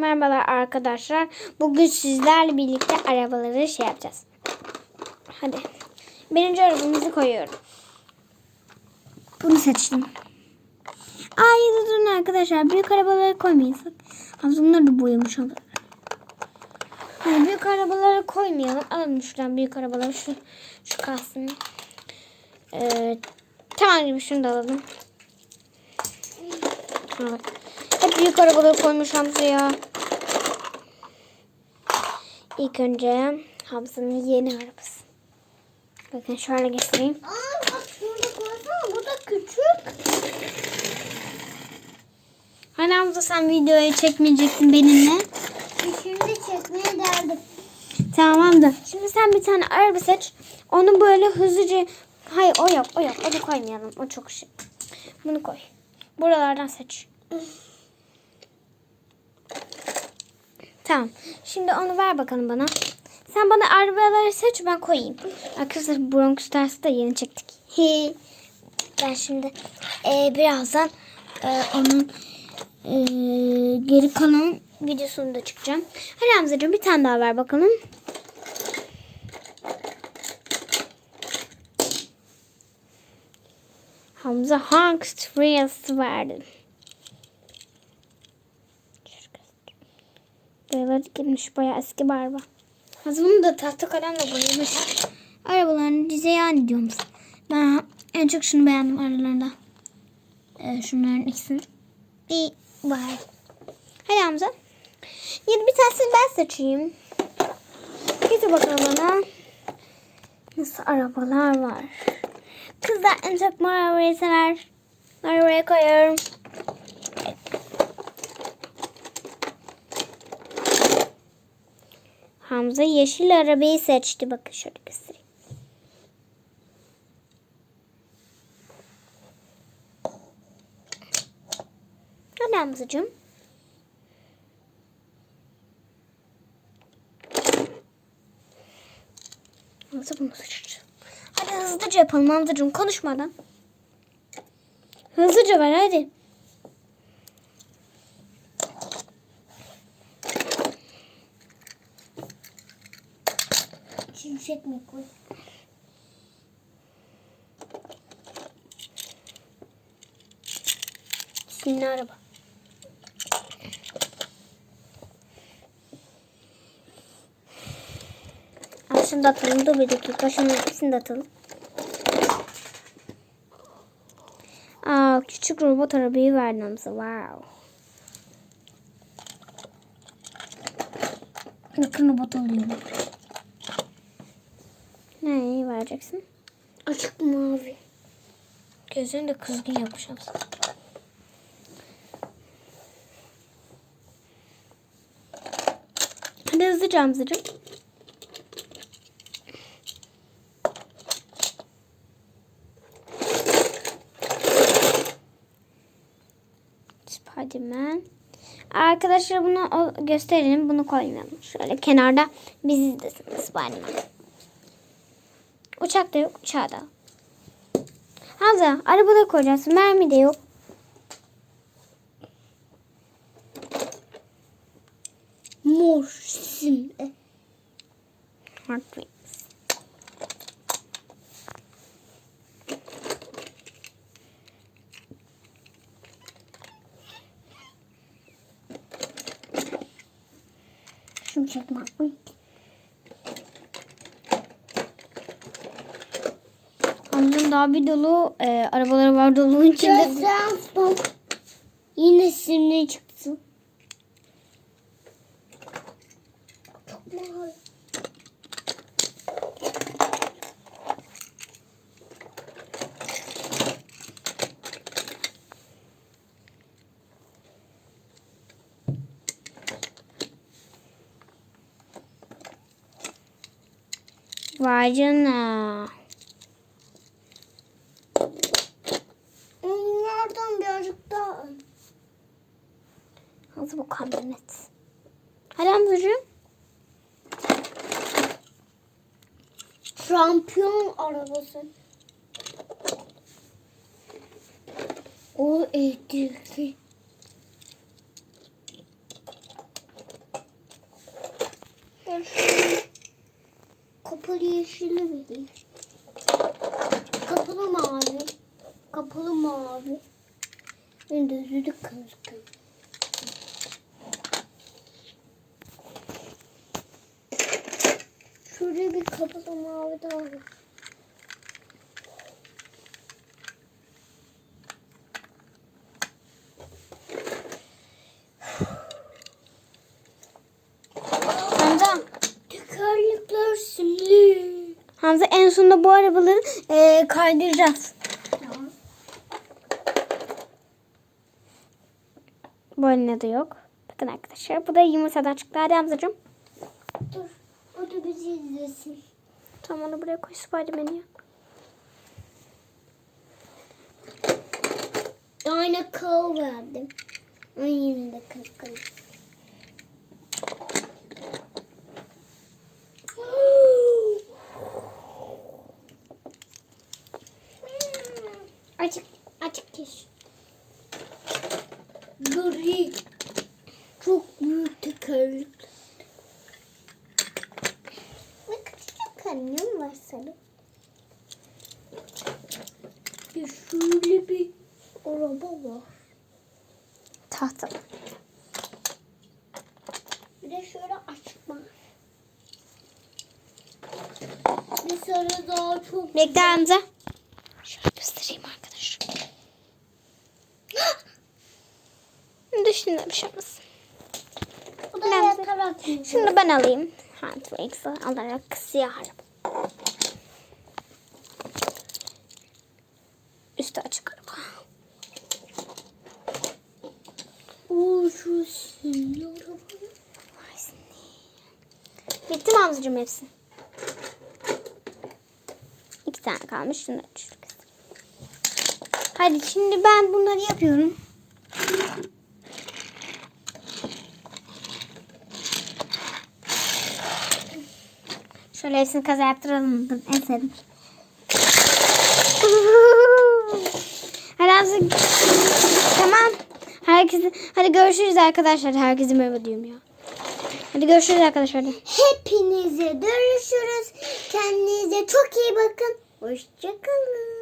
merhabalar arkadaşlar. Bugün sizlerle birlikte arabaları şey yapacağız. Hadi. Birinci arabamızı koyuyorum. Bunu seçtim. Da durun arkadaşlar. Büyük arabaları koymayın. Hamza bunları da boyamış olur. Hani büyük arabaları koymayalım. Alalım şuradan büyük arabaları. Şu, şu kalsın. Ee, tamam gibi şunu da alalım. Bak. Hep büyük arabaları koymuş Hamza ya. İlk önce Hamza'nın yeni arabası. Bakın şöyle göstereyim. Aa bak şurada koysana bu da küçük. Hani Hamza sen videoyu çekmeyecektin benimle. Şimdi çekmeye derdim. Tamam da. Şimdi sen bir tane araba seç. Onu böyle hızlıca... Hayır o yok o yok. Onu koymayalım. O çok şey. Bunu koy. Buralardan seç. Tamam. Şimdi onu ver bakalım bana. Sen bana arabaları seç ben koyayım. Arkadaşlar Bronx Stars'ı da yeni çektik. Ben şimdi e, birazdan e, onun e, geri kalan videosunu da çıkacağım. Hadi Hamzacığım bir tane daha ver bakalım. Hamza Hanks Reels verdi. Boyaları girmiş bayağı eski bir araba. Hamza bunu da tahta kalemle boyamış. Arabalarını dizayn ediyor musun? Ben en çok şunu beğendim aralarında. Ee, şunların ikisini. Bir var. Hadi Hamza. Yeni bir tanesini ben seçeyim. Getir bakalım bana. Nasıl arabalar var. Kızlar en çok mor arabayı sever. Arabaya koyuyorum. Hamza yeşil arabayı seçti. Bakın şöyle göstereyim. Hadi Hamzacığım. Hamza bunu seçeceğim. Hadi hızlıca yapalım Hamzacığım konuşmadan. Hızlıca ver hadi. Şimşek mi koy? Aa, şunu da atalım. Dur bir dakika. Şunun hepsini de atalım. Aa, küçük robot arabayı verdi Hamza. Wow. Bakın robot alıyorum. Neyi vereceksin? Açık mavi. Gözünü de kızgın Hamza. Hadi hızlıca Hamzacığım. Spiderman. Arkadaşlar bunu gösterelim. Bunu koymayalım. Şöyle kenarda biz izlesin Spiderman. Uçak da yok. Uçağı da. Hamza arabada koyacağız. Mermi de yok. Mor simli. Hot Wheels. Şimşek. Hamza'nın daha bir dolu e, arabaları var dolu içinde. Gözden. Yine simli çıktı. Vay canına. Onlardan birazcık daha. Hamza bu kamyonet. Hadi Hamzacığım. Şampiyon arabası. O elektrikli. Kapalı yeşili vereyim. Kapalı mavi. Kapalı mavi. Ben de kırmızı. Şuraya bir kapalı mavi daha var. Hamza. En sonunda bu arabaları e, kaydıracağız. Bu önüne de yok. Bakın arkadaşlar. Bu da yumurtadan çıktı. Hadi Hamzacığım. Dur. O da bizi izlesin. Tamam onu buraya koy Spiderman'i ya. Aynı kal verdim. Aynı de kakal. Açık, açık kes. Gri. Çok büyük tekerlek. Ne küçük annem var sarı. Bir şöyle bir araba var. Tahta. Bir de şöyle açma. Bir sarı daha çok Bekle Hamza. Şöyle göstereyim arkadaşlar. Düşünde bir şey olmasın. Bu da. Şunu ben alayım. Handwax'ı alarak araba. Üstü açık araba. Oo şu simli araba. Vay seni. Bitti mi Hamzacığım hepsi? İki tane kalmış. Şunları düşürük. Hadi şimdi ben bunları yapıyorum. Şöyle hepsini kaza yaptıralım. En sevdim. Hadi Hamza. Tamam. Herkese, hadi görüşürüz arkadaşlar. Herkese merhaba diyorum ya. Hadi görüşürüz arkadaşlar. Hepinize görüşürüz. Kendinize çok iyi bakın. Hoşçakalın.